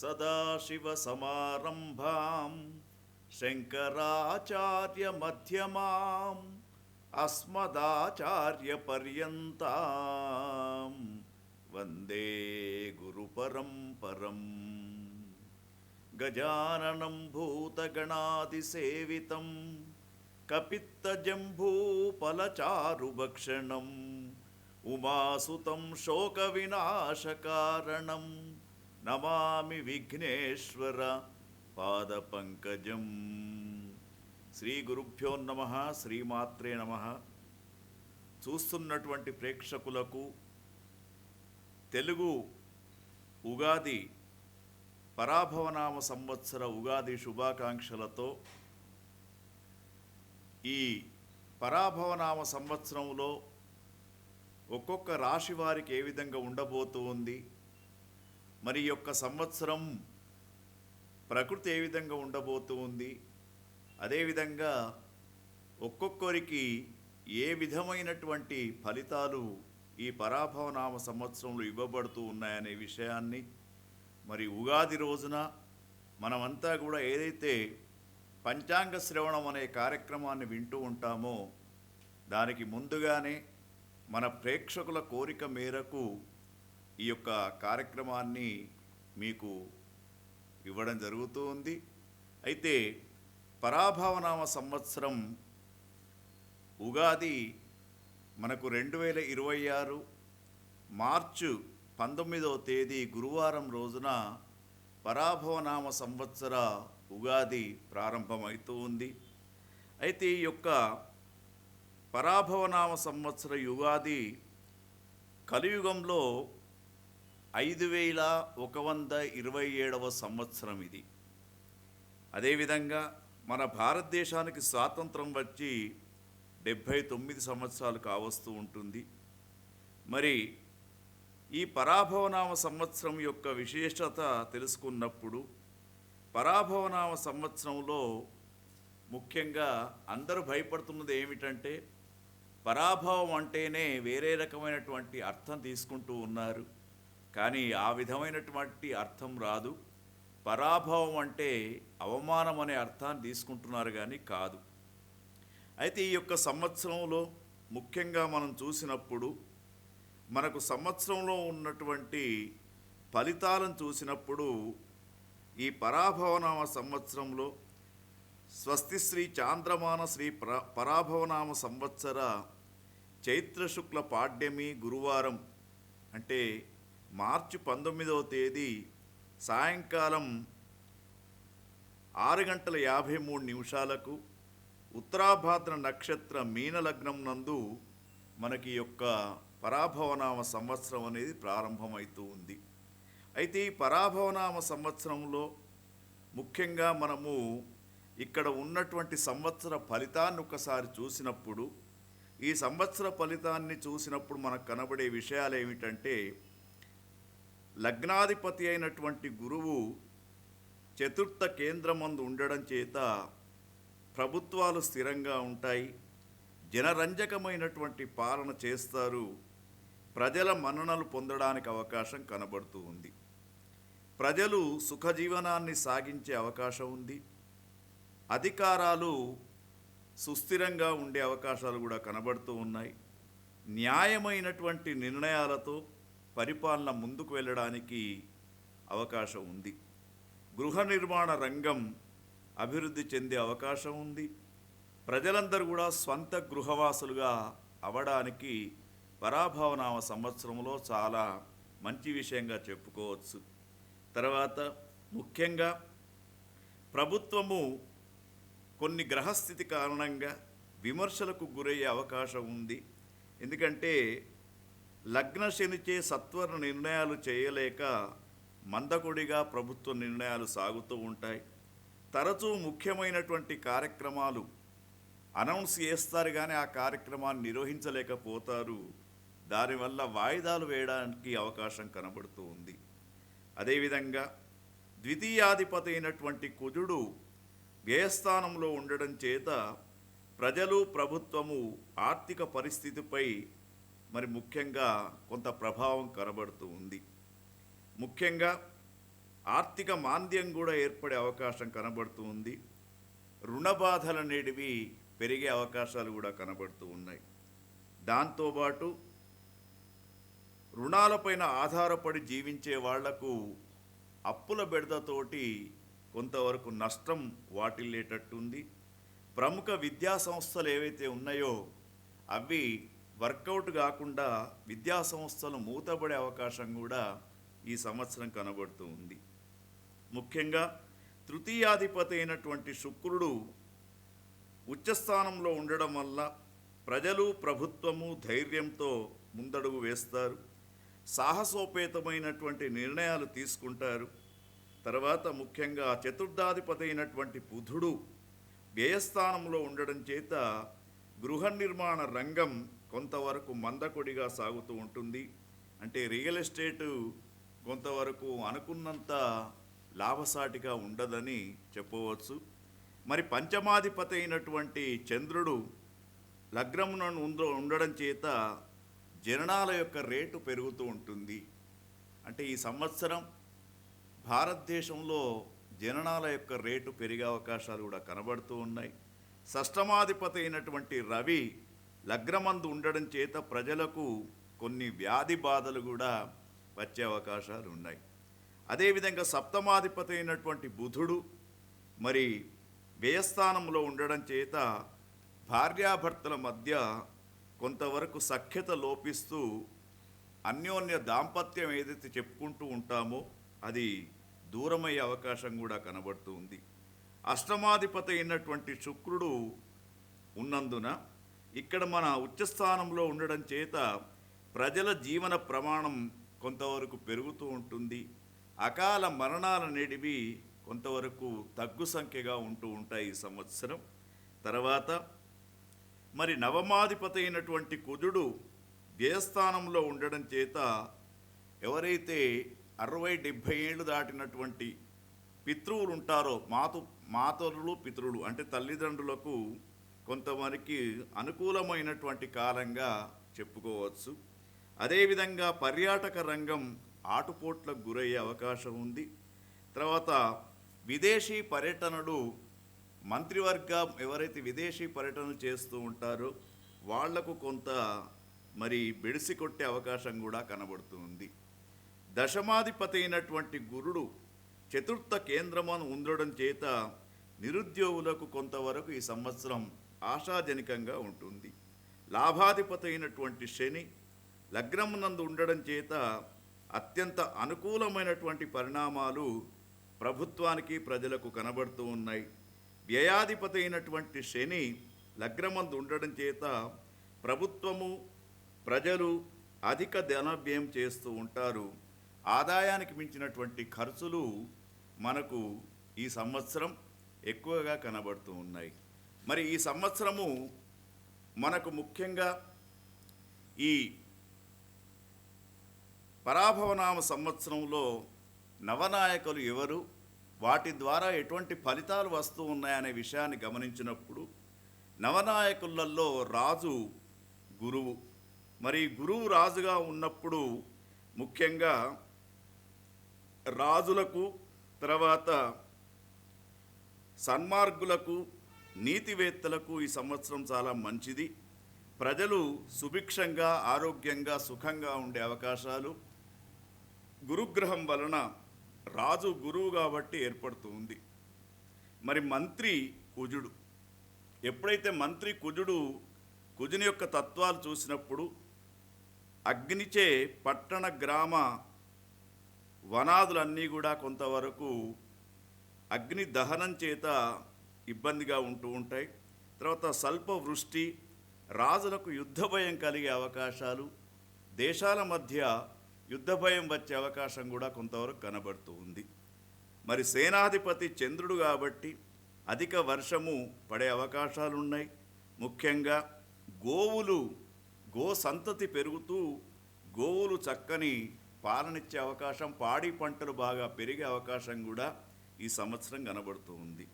सदाशिवसमारम्भां शङ्कराचार्यमध्यमाम् अस्मदाचार्यपर्यन्तां वन्दे गुरुपरम्परम् गजाननं भूतगणादिसेवितं कपित्तजम्बूफलचारुभक्षणम् उमासुतं शोकविनाशकारणं నమామి విఘ్నేశ్వర పాదపంకజం శ్రీ గురుభ్యో నమ శ్రీమాత్రే నమ. చూస్తున్నటువంటి ప్రేక్షకులకు తెలుగు ఉగాది పరాభవనామ సంవత్సర ఉగాది శుభాకాంక్షలతో ఈ పరాభవనామ సంవత్సరంలో ఒక్కొక్క రాశి వారికి ఏ విధంగా ఉండబోతూ ఉంది? మరి యొక్క సంవత్సరం ప్రకృతి ఏ విధంగా ఉండబోతూ ఉంది అదేవిధంగా ఒక్కొక్కరికి ఏ విధమైనటువంటి ఫలితాలు ఈ పరాభవనామ సంవత్సరంలో ఇవ్వబడుతూ ఉన్నాయనే విషయాన్ని మరి ఉగాది రోజున మనమంతా కూడా ఏదైతే పంచాంగ శ్రవణం అనే కార్యక్రమాన్ని వింటూ ఉంటామో దానికి ముందుగానే మన ప్రేక్షకుల కోరిక మేరకు ఈ యొక్క కార్యక్రమాన్ని మీకు ఇవ్వడం జరుగుతూ ఉంది. అయితే పరాభవనామ సంవత్సరం ఉగాది మనకు రెండు వేల ఇరవై ఆరు మార్చు పంతొమ్మిదవ తేదీ గురువారం రోజున పరాభవనామ సంవత్సర ఉగాది ప్రారంభమవుతూ ఉంది. అయితే ఈ యొక్క పరాభవనామ సంవత్సర యుగాది కలియుగంలో ఐదు వేల ఒక వంద ఇరవై ఏడవ సంవత్సరం ఇది. అదేవిధంగా మన భారతదేశానికి స్వాతంత్రం వచ్చి డెబ్భై తొమ్మిది సంవత్సరాలు కావస్తూ ఉంటుంది. మరి ఈ పరాభవనామ సంవత్సరం యొక్క విశేషత తెలుసుకున్నప్పుడు పరాభవనామ సంవత్సరంలో ముఖ్యంగా అందరూ భయపడుతున్నది ఏమిటంటే పరాభవం అంటేనే వేరే రకమైనటువంటి అర్థం తీసుకుంటూ ఉన్నారు. కానీ ఆ విధమైనటువంటి అర్థం రాదు. పరాభవం అంటే అవమానం అనే అర్థాన్ని తీసుకుంటున్నారు కానీ కాదు. అయితే ఈ యొక్క సంవత్సరంలో ముఖ్యంగా మనం చూసినప్పుడు మనకు సంవత్సరంలో ఉన్నటువంటి ఫలితాలను చూసినప్పుడు ఈ పరాభవనామ సంవత్సరంలో స్వస్తి శ్రీ చాంద్రమాన శ్రీ పరాభవనామ సంవత్సర చైత్రశుక్ల పాడ్యమి గురువారం అంటే మార్చి పంతొమ్మిదవ తేదీ సాయంకాలం ఆరు గంటల యాభై మూడు నిమిషాలకు ఉత్తరాభాద్ర నక్షత్ర మీనలగ్నం నందు మనకి యొక్క పరాభవనామ సంవత్సరం అనేది ప్రారంభమవుతూ ఉంది. అయితే ఈ పరాభవనామ సంవత్సరంలో ముఖ్యంగా మనము ఇక్కడ ఉన్నటువంటి సంవత్సర ఫలితాన్ని ఒకసారి చూసినప్పుడు ఈ సంవత్సర ఫలితాన్ని చూసినప్పుడు మనకు కనబడే విషయాలు ఏమిటంటే లగ్నాధిపతి అయినటువంటి గురువు చతుర్థ కేంద్రమందు ఉండడం చేత ప్రభుత్వాలు స్థిరంగా ఉంటాయి. జనరంజకమైనటువంటి పాలన చేస్తారు. ప్రజల మన్ననలు పొందడానికి అవకాశం కనబడుతూ ఉంది. ప్రజలు సుఖజీవనాన్ని సాగించే అవకాశం ఉంది. అధికారాలు సుస్థిరంగా ఉండే అవకాశాలు కూడా కనబడుతూ ఉన్నాయి. న్యాయమైనటువంటి నిర్ణయాలతో పరిపాలన ముందుకు వెళ్ళడానికి అవకాశం ఉంది. గృహ నిర్మాణ రంగం అభివృద్ధి చెందే అవకాశం ఉంది. ప్రజలందరూ కూడా స్వంత గృహవాసులుగా అవడానికి పరాభవనామ సంవత్సరంలో చాలా మంచి విషయంగా చెప్పుకోవచ్చు. తర్వాత ముఖ్యంగా ప్రభుత్వము కొన్ని గ్రహస్థితి కారణంగా విమర్శలకు గురయ్యే అవకాశం ఉంది. ఎందుకంటే లగ్న శనిచే సత్వర నిర్ణయాలు చేయలేక మందకొడిగా ప్రభుత్వ నిర్ణయాలు సాగుతూ ఉంటాయి. తరచూ ముఖ్యమైనటువంటి కార్యక్రమాలు అనౌన్స్ చేస్తారు కానీ ఆ కార్యక్రమాన్ని నిర్వహించలేకపోతారు. దానివల్ల వాయిదాలు వేయడానికి అవకాశం కనబడుతూ ఉంది. అదేవిధంగా ద్వితీయాధిపతి అయినటువంటి కుజుడు వ్యయస్థానంలో ఉండడం చేత ప్రజలు ప్రభుత్వము ఆర్థిక పరిస్థితిపై మరి ముఖ్యంగా కొంత ప్రభావం కనబడుతూ ఉంది. ముఖ్యంగా ఆర్థిక మాంద్యం కూడా ఏర్పడే అవకాశం కనబడుతూ ఉంది. రుణ బాధలు అనేటివి పెరిగే అవకాశాలు కూడా కనబడుతూ ఉన్నాయి. దాంతోపాటు రుణాలపైన ఆధారపడి జీవించే వాళ్ళకు అప్పుల బెడదతోటి కొంతవరకు నష్టం వాటిల్లేటట్టుంది. ప్రముఖ విద్యా సంస్థలు ఏవైతే ఉన్నాయో అవి వర్కౌట్ కాకుండా విద్యా సంస్థలు మూతపడే అవకాశం కూడా ఈ సంవత్సరం కనబడుతూ ఉంది. ముఖ్యంగా తృతీయాధిపతి అయినటువంటి శుక్రుడు ఉచ్చస్థానంలో ఉండడం వల్ల ప్రజలు ప్రభుత్వము ధైర్యంతో ముందడుగు వేస్తారు. సాహసోపేతమైనటువంటి నిర్ణయాలు తీసుకుంటారు. తర్వాత ముఖ్యంగా చతుర్థాధిపతి అయినటువంటి బుధుడు వ్యయస్థానంలో ఉండడం చేత గృహ నిర్మాణ రంగం కొంతవరకు మందకొడిగా సాగుతూ ఉంటుంది. అంటే రియల్ ఎస్టేటు కొంతవరకు అనుకున్నంత లాభసాటిగా ఉండదని చెప్పవచ్చు. మరి పంచమాధిపతి అయినటువంటి చంద్రుడు లగ్నమునను ఉండడం చేత జననాల యొక్క రేటు పెరుగుతూ ఉంటుంది. అంటే ఈ సంవత్సరం భారతదేశంలో జననాల యొక్క రేటు పెరిగే అవకాశాలు కూడా కనబడుతూ ఉన్నాయి. షష్టమాధిపతి అయినటువంటి రవి లగ్నమందు ఉండడం చేత ప్రజలకు కొన్ని వ్యాధి బాధలు కూడా వచ్చే అవకాశాలు ఉన్నాయి. అదేవిధంగా సప్తమాధిపతి అయినటువంటి బుధుడు మరి వ్యయస్థానంలో ఉండడం చేత భార్యాభర్తల మధ్య కొంతవరకు సఖ్యత లోపిస్తూ అన్యోన్య దాంపత్యం ఏదైతే చెప్పుకుంటూ ఉంటామో అది దూరమయ్యే అవకాశం కూడా కనబడుతూ ఉంది. అష్టమాధిపతి అయినటువంటి శుక్రుడు ఉన్నందున ఇక్కడ మన ఉచ్చస్థానంలో ఉండడం చేత ప్రజల జీవన ప్రమాణం కొంతవరకు పెరుగుతూ ఉంటుంది. అకాల మరణాల అనేటివి కొంతవరకు తగ్గు సంఖ్యగా ఉంటూ ఉంటాయి ఈ సంవత్సరం. తర్వాత మరి నవమాధిపతి అయినటువంటి కుజుడు వ్యయస్థానంలో ఉండడం చేత ఎవరైతే అరవై డెబ్భై ఏళ్ళు దాటినటువంటి పితృవులు ఉంటారో మాతు మాతరులు పితరులు అంటే తల్లిదండ్రులకు కొంతమందికి అనుకూలమైనటువంటి కాలంగా చెప్పుకోవచ్చు. అదేవిధంగా పర్యాటక రంగం ఆటుపోట్లకు గురయ్యే అవకాశం ఉంది. తర్వాత విదేశీ పర్యటనలు మంత్రివర్గం ఎవరైతే విదేశీ పర్యటనలు చేస్తూ ఉంటారో వాళ్ళకు కొంత మరి బెడిసి కొట్టే అవకాశం కూడా కనబడుతుంది దశమాధిపతి అయినటువంటి గురుడు చతుర్థ కేంద్రమును ఉండడం చేత నిరుద్యోగులకు కొంతవరకు ఈ సంవత్సరం ఆశాజనకంగా ఉంటుంది. లాభాధిపతి అయినటువంటి శని లగ్నమునందు ఉండడం చేత అత్యంత అనుకూలమైనటువంటి పరిణామాలు ప్రభుత్వానికి ప్రజలకు కనబడుతూ ఉన్నాయి. వ్యయాధిపతి అయినటువంటి శని లగ్నమందు ఉండడం చేత ప్రభుత్వము ప్రజలు అధిక ధనవ్యయం చేస్తూ ఉంటారు. ఆదాయానికి మించినటువంటి ఖర్చులు మనకు ఈ సంవత్సరం ఎక్కువగా కనబడుతూ ఉన్నాయి. మరి ఈ సంవత్సరము మనకు ముఖ్యంగా ఈ పరాభవనామ సంవత్సరంలో నవనాయకులు ఎవరు వాటి ద్వారా ఎటువంటి ఫలితాలు వస్తూ ఉన్నాయనే విషయాన్ని గమనించినప్పుడు నవనాయకులలో రాజు గురువు. మరి గురువు రాజుగా ఉన్నప్పుడు ముఖ్యంగా రాజులకు తర్వాత సన్మార్గులకు నీతివేత్తలకు ఈ సంవత్సరం చాలా మంచిది. ప్రజలు సుభిక్షంగా ఆరోగ్యంగా సుఖంగా ఉండే అవకాశాలు. గురుగ్రహం వలన రాజు గురువు కాబట్టి ఏర్పడుతుంది మరి మంత్రి కుజుడు. ఎప్పుడైతే మంత్రి కుజుడు కుజుని యొక్క తత్వాలు చూసినప్పుడు అగ్నిచే పట్టణ గ్రామ వనాదులన్నీ కూడా కొంతవరకు అగ్ని దహనం చేత ఇబ్బందిగా ఉంటూ ఉంటాయి. తర్వాత స్వల్ప వృష్టి రాజులకు యుద్ధ భయం కలిగే అవకాశాలు దేశాల మధ్య యుద్ధ భయం వచ్చే అవకాశం కూడా కొంతవరకు కనబడుతూ ఉంది. మరి సేనాధిపతి చంద్రుడు కాబట్టి అధిక వర్షము పడే అవకాశాలు ఉన్నాయి ముఖ్యంగా గోవులు గో సంతతి పెరుగుతూ గోవులు చక్కని పాలనిచ్చే అవకాశం పాడి పంటలు బాగా పెరిగే అవకాశం కూడా ఈ సంవత్సరం కనబడుతూ ఉంది.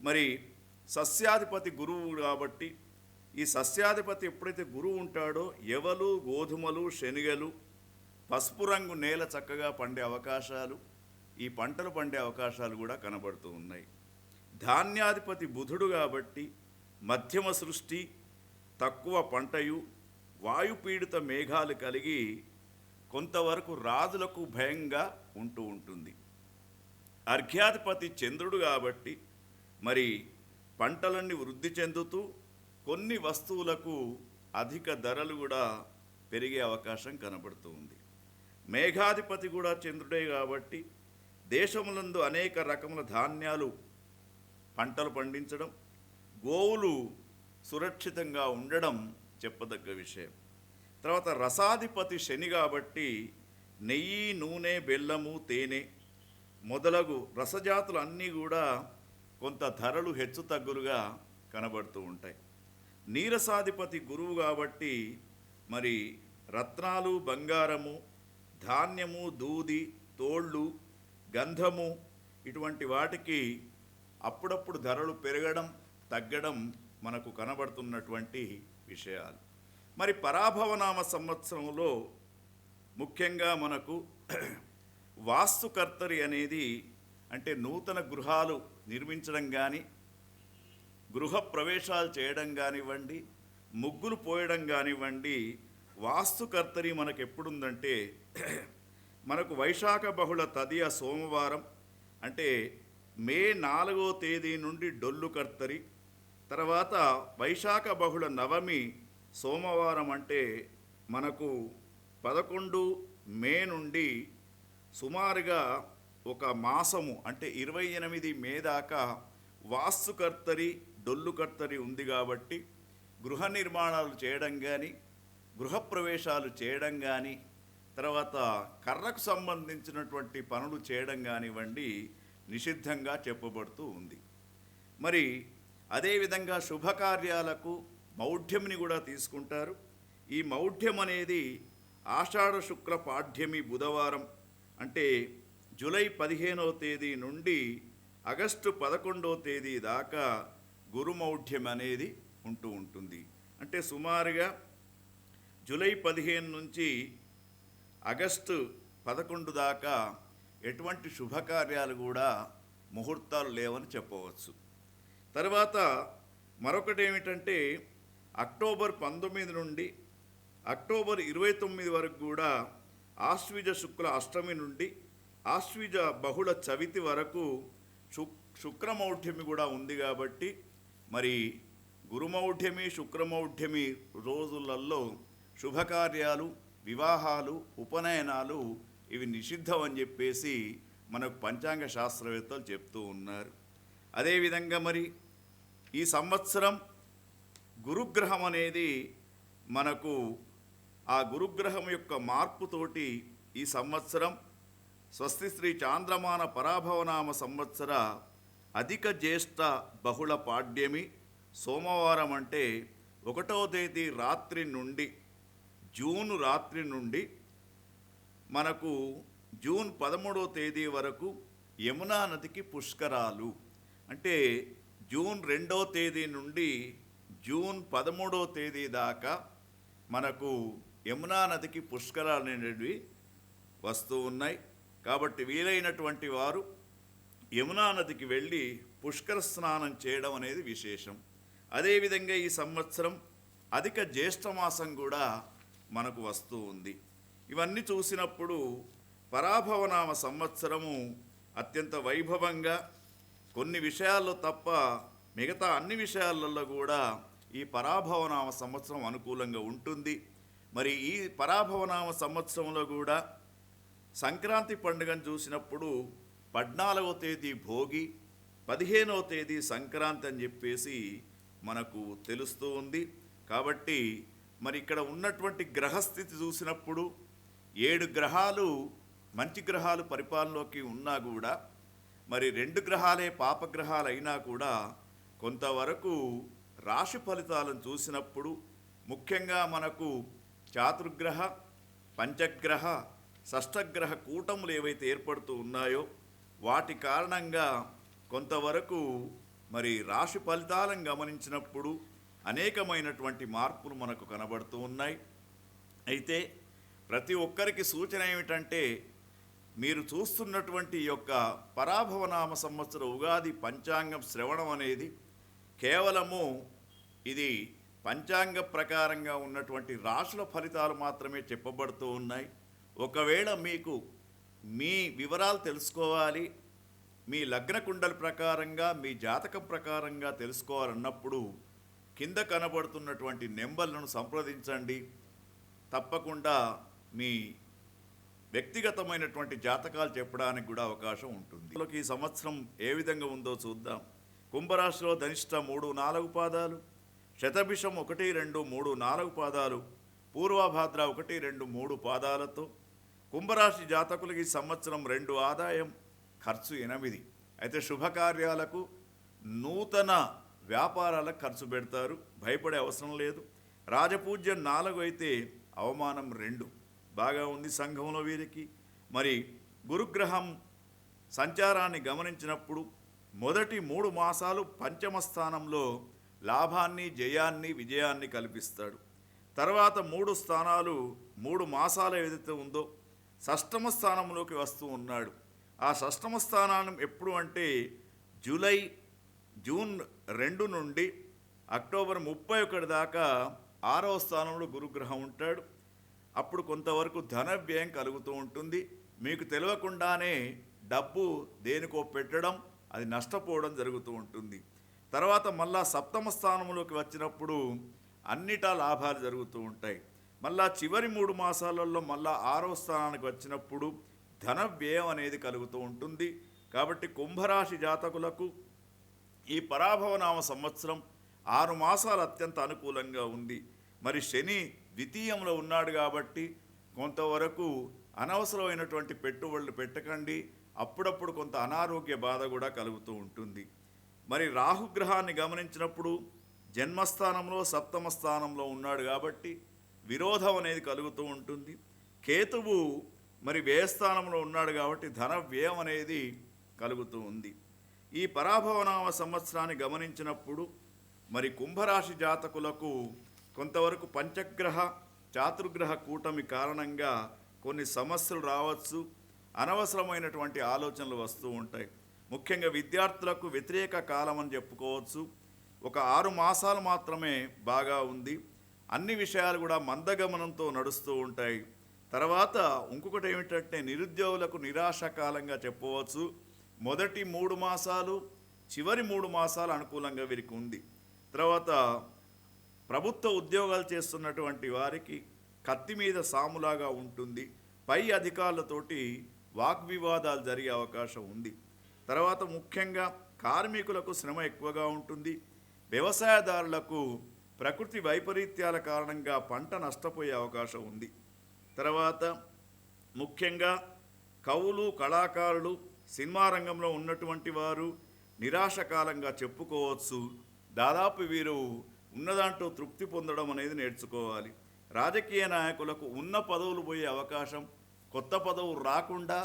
మరి సస్యాధిపతి గురువు కాబట్టి ఈ సస్యాధిపతి ఎప్పుడైతే గురువు ఉంటాడో ఎవలు గోధుమలు శనగలు పసుపు రంగు నేల చక్కగా పండే అవకాశాలు ఈ పంటలు పండే అవకాశాలు కూడా కనబడుతూ ఉన్నాయి. ధాన్యాధిపతి బుధుడు కాబట్టి మధ్యమ సృష్టి తక్కువ పంటయు వాయుపీడిత మేఘాలు కలిగి కొంతవరకు రాజులకు భయంగా ఉంటూ ఉంటుంది. అర్ఘ్యాధిపతి చంద్రుడు కాబట్టి మరి పంటలన్నీ వృద్ధి చెందుతూ కొన్ని వస్తువులకు అధిక ధరలు కూడా పెరిగే అవకాశం కనబడుతూ ఉంది. మేఘాధిపతి కూడా చంద్రుడే కాబట్టి దేశములందు అనేక రకముల ధాన్యాలు పంటలు పండించడం గోవులు సురక్షితంగా ఉండడం చెప్పదగ్గ విషయం. తర్వాత రసాధిపతి శని కాబట్టి నెయ్యి నూనె బెల్లము తేనె మొదలగు రసజాతులు అన్నీ కూడా కొంత ధరలు హెచ్చు తగ్గులుగా కనబడుతూ ఉంటాయి. నీరసాధిపతి గురువు కాబట్టి మరి రత్నాలు బంగారము ధాన్యము దూది తోళ్ళు గంధము ఇటువంటి వాటికి అప్పుడప్పుడు ధరలు పెరగడం తగ్గడం మనకు కనబడుతున్నటువంటి విషయాలు. మరి పరాభవనామ సంవత్సరంలో ముఖ్యంగా మనకు వాస్తుకర్తరి అనేది అంటే నూతన గృహాలు నిర్మించడం కానీ గృహ ప్రవేశాలు చేయడం కానివ్వండి ముగ్గులు పోయడం కానివ్వండి వాస్తుకర్తరి మనకు ఎప్పుడుందంటే మనకు వైశాఖ బహుళ తదియ సోమవారం అంటే మే నాలుగో తేదీ నుండి డొల్లు కర్తరి తర్వాత వైశాఖ బహుళ నవమి సోమవారం అంటే మనకు పదకొండు మే నుండి సుమారుగా ఒక మాసము అంటే ఇరవై ఎనిమిది మే దాకా వాస్తుకర్తరి డొల్లుకర్తరి ఉంది కాబట్టి గృహ నిర్మాణాలు చేయడం కానీ గృహప్రవేశాలు చేయడం కానీ తర్వాత కర్రకు సంబంధించినటువంటి పనులు చేయడం కానివ్వండి నిషిద్ధంగా చెప్పబడుతూ ఉంది. మరి అదేవిధంగా శుభకార్యాలకు మౌఢ్యంని కూడా తీసుకుంటారు. ఈ మౌఢ్యం అనేది ఆషాఢ శుక్ల పాఠ్యమి బుధవారం అంటే జూలై పదిహేనవ తేదీ నుండి ఆగస్టు పదకొండవ తేదీ దాకా గురుమౌఢ్యం అనేది ఉంటూ ఉంటుంది. అంటే సుమారుగా జూలై పదిహేను నుంచి ఆగస్టు పదకొండు దాకా ఎటువంటి శుభకార్యాలు కూడా ముహూర్తాలు లేవని చెప్పవచ్చు. తర్వాత మరొకటి ఏమిటంటే అక్టోబర్ పంతొమ్మిది నుండి అక్టోబర్ ఇరవై తొమ్మిది వరకు కూడా ఆశ్వీజ శుక్ల అష్టమి నుండి ఆశ్వీజ బహుళ చవితి వరకు శు శుక్రమౌఢ్యమి కూడా ఉంది కాబట్టి మరి గురుమౌఢ్యమి శుక్రమౌఢ్యమి రోజులలో శుభకార్యాలు వివాహాలు ఉపనయనాలు ఇవి నిషిద్ధం అని చెప్పేసి మనకు పంచాంగ శాస్త్రవేత్తలు చెప్తూ ఉన్నారు. అదేవిధంగా మరి ఈ సంవత్సరం గురుగ్రహం అనేది మనకు ఆ గురుగ్రహం యొక్క మార్పుతోటి ఈ సంవత్సరం స్వస్తి శ్రీ చాంద్రమాన పరాభవనామ సంవత్సర అధిక జ్యేష్ఠ బహుళ పాడ్యమి సోమవారం అంటే ఒకటో తేదీ రాత్రి నుండి జూన్ రాత్రి నుండి మనకు జూన్ పదమూడో తేదీ వరకు యమునా నదికి పుష్కరాలు. అంటే జూన్ రెండో తేదీ నుండి జూన్ పదమూడవ తేదీ దాకా మనకు యమునా నదికి పుష్కరాలు అనేవి వస్తూ ఉన్నాయి. కాబట్టి వీలైనటువంటి వారు యమునా నదికి వెళ్ళి పుష్కర స్నానం చేయడం అనేది విశేషం. అదేవిధంగా ఈ సంవత్సరం అధిక జ్యేష్ఠమాసం కూడా మనకు వస్తూ ఉంది. ఇవన్నీ చూసినప్పుడు పరాభవనామ సంవత్సరము అత్యంత వైభవంగా కొన్ని విషయాల్లో తప్ప మిగతా అన్ని విషయాలలో కూడా ఈ పరాభవనామ సంవత్సరం అనుకూలంగా ఉంటుంది. మరి ఈ పరాభవనామ సంవత్సరంలో కూడా సంక్రాంతి పండుగను చూసినప్పుడు పద్నాలుగవ తేదీ భోగి పదిహేనవ తేదీ సంక్రాంతి అని చెప్పేసి మనకు తెలుస్తూ ఉంది. కాబట్టి మరి ఇక్కడ ఉన్నటువంటి గ్రహస్థితి చూసినప్పుడు ఏడు గ్రహాలు మంచి గ్రహాలు పరిపాలనలోకి ఉన్నా కూడా మరి రెండు గ్రహాలే పాపగ్రహాలు అయినా కూడా కొంతవరకు రాశి ఫలితాలను చూసినప్పుడు ముఖ్యంగా మనకు చాతుర్గ్రహ పంచగ్రహ షష్టగ్రహ కూటములు ఏవైతే ఏర్పడుతూ ఉన్నాయో వాటి కారణంగా కొంతవరకు మరి రాశి ఫలితాలను గమనించినప్పుడు అనేకమైనటువంటి మార్పులు మనకు కనబడుతూ ఉన్నాయి. అయితే ప్రతి ఒక్కరికి సూచన ఏమిటంటే మీరు చూస్తున్నటువంటి యొక్క పరాభవనామ సంవత్సర ఉగాది పంచాంగం శ్రవణం అనేది కేవలము ఇది పంచాంగ ప్రకారంగా ఉన్నటువంటి రాశుల ఫలితాలు మాత్రమే చెప్పబడుతూ ఉన్నాయి. ఒకవేళ మీకు మీ వివరాలు తెలుసుకోవాలి మీ లగ్న కుండల ప్రకారంగా మీ జాతకం ప్రకారంగా తెలుసుకోవాలన్నప్పుడు కింద కనబడుతున్నటువంటి నెంబర్లను సంప్రదించండి. తప్పకుండా మీ వ్యక్తిగతమైనటువంటి జాతకాలు చెప్పడానికి కూడా అవకాశం ఉంటుంది. ఈ సంవత్సరం ఏ విధంగా ఉందో చూద్దాం. కుంభరాశిలో ధనిష్ట మూడు నాలుగు పాదాలు శతభిషం ఒకటి రెండు మూడు నాలుగు పాదాలు పూర్వభాద్ర ఒకటి రెండు మూడు పాదాలతో కుంభరాశి జాతకులకి సంవత్సరం రెండు ఆదాయం ఖర్చు ఎనిమిది. అయితే శుభకార్యాలకు నూతన వ్యాపారాలకు ఖర్చు పెడతారు భయపడే అవసరం లేదు. రాజపూజ్యం నాలుగు అయితే అవమానం రెండు. బాగా ఉంది సంఘంలో వీరికి. మరి గురుగ్రహం సంచారాన్ని గమనించినప్పుడు మొదటి మూడు మాసాలు పంచమ స్థానంలో లాభాన్ని జయాన్ని విజయాన్ని కల్పిస్తాడు. తర్వాత మూడు స్థానాలు మూడు మాసాలు ఏదైతే ఉందో షష్టమ స్థానంలోకి వస్తూ ఉన్నాడు. ఆ షష్టమ స్థానం ఎప్పుడు అంటే జూలై జూన్ రెండు నుండి అక్టోబర్ ముప్పై ఒకటి దాకా ఆరవ స్థానంలో గురుగ్రహం ఉంటాడు. అప్పుడు కొంతవరకు ధన వ్యయం కలుగుతూ ఉంటుంది. మీకు తెలియకుండానే డబ్బు దేనికో పెట్టడం అది నష్టపోవడం జరుగుతూ ఉంటుంది. తర్వాత మళ్ళా సప్తమ స్థానంలోకి వచ్చినప్పుడు అన్నిటా లాభాలు జరుగుతూ ఉంటాయి. మళ్ళా చివరి మూడు మాసాలలో మళ్ళా ఆరో స్థానానికి వచ్చినప్పుడు ధన వ్యయం అనేది కలుగుతూ ఉంటుంది. కాబట్టి కుంభరాశి జాతకులకు ఈ పరాభవనామ సంవత్సరం ఆరు మాసాలు అత్యంత అనుకూలంగా ఉంది. మరి శని ద్వితీయంలో ఉన్నాడు కాబట్టి కొంతవరకు అనవసరమైనటువంటి పెట్టుబడులు పెట్టకండి. అప్పుడప్పుడు కొంత అనారోగ్య బాధ కూడా కలుగుతూ ఉంటుంది. మరి రాహుగ్రహాన్ని గమనించినప్పుడు జన్మస్థానంలో సప్తమ స్థానంలో ఉన్నాడు కాబట్టి విరోధం అనేది కలుగుతూ ఉంటుంది. కేతువు మరి వ్యయస్థానంలో ఉన్నాడు కాబట్టి ధన వ్యయం అనేది కలుగుతూ ఉంది. ఈ పరాభవనామ సంవత్సరాన్ని గమనించినప్పుడు మరి కుంభరాశి జాతకులకు కొంతవరకు పంచగ్రహ చాతుర్గ్రహ కూటమి కారణంగా కొన్ని సమస్యలు రావచ్చు. అనవసరమైనటువంటి ఆలోచనలు వస్తూ ఉంటాయి. ముఖ్యంగా విద్యార్థులకు వ్యతిరేక కాలం అని చెప్పుకోవచ్చు. ఒక ఆరు మాసాలు మాత్రమే బాగా ఉంది. అన్ని విషయాలు కూడా మందగమనంతో నడుస్తూ ఉంటాయి. తర్వాత ఇంకొకటి ఏమిటంటే నిరుద్యోగులకు నిరాశకాలంగా చెప్పవచ్చు. మొదటి మూడు మాసాలు చివరి మూడు మాసాలు అనుకూలంగా వీరికి ఉంది. తర్వాత ప్రభుత్వ ఉద్యోగాలు చేస్తున్నటువంటి వారికి కత్తి మీద సాములాగా ఉంటుంది. పై అధికారులతోటి వాగ్వివాదాలు జరిగే అవకాశం ఉంది. తర్వాత ముఖ్యంగా కార్మికులకు శ్రమ ఎక్కువగా ఉంటుంది. వ్యవసాయదారులకు ప్రకృతి వైపరీత్యాల కారణంగా పంట నష్టపోయే అవకాశం ఉంది. తర్వాత ముఖ్యంగా కవులు కళాకారులు సినిమా రంగంలో ఉన్నటువంటి వారు నిరాశకాలంగా చెప్పుకోవచ్చు. దాదాపు వీరు ఉన్నదాంట్లో తృప్తి పొందడం అనేది నేర్చుకోవాలి. రాజకీయ నాయకులకు ఉన్న పదవులు పోయే అవకాశం కొత్త పదవులు రాకుండా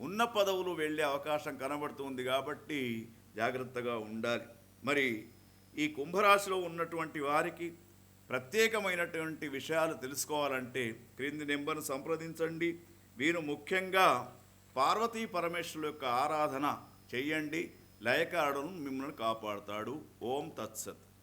ఉన్న పదవులు వెళ్ళే అవకాశం కనబడుతుంది కాబట్టి జాగ్రత్తగా ఉండాలి. మరి ఈ కుంభరాశిలో ఉన్నటువంటి వారికి ప్రత్యేకమైనటువంటి విషయాలు తెలుసుకోవాలంటే క్రింది నెంబర్ను సంప్రదించండి. వీరు ముఖ్యంగా పార్వతీ పరమేశ్వరుల యొక్క ఆరాధన చెయ్యండి లయకారుడును మిమ్మల్ని కాపాడుతాడు. ఓం తత్సత్.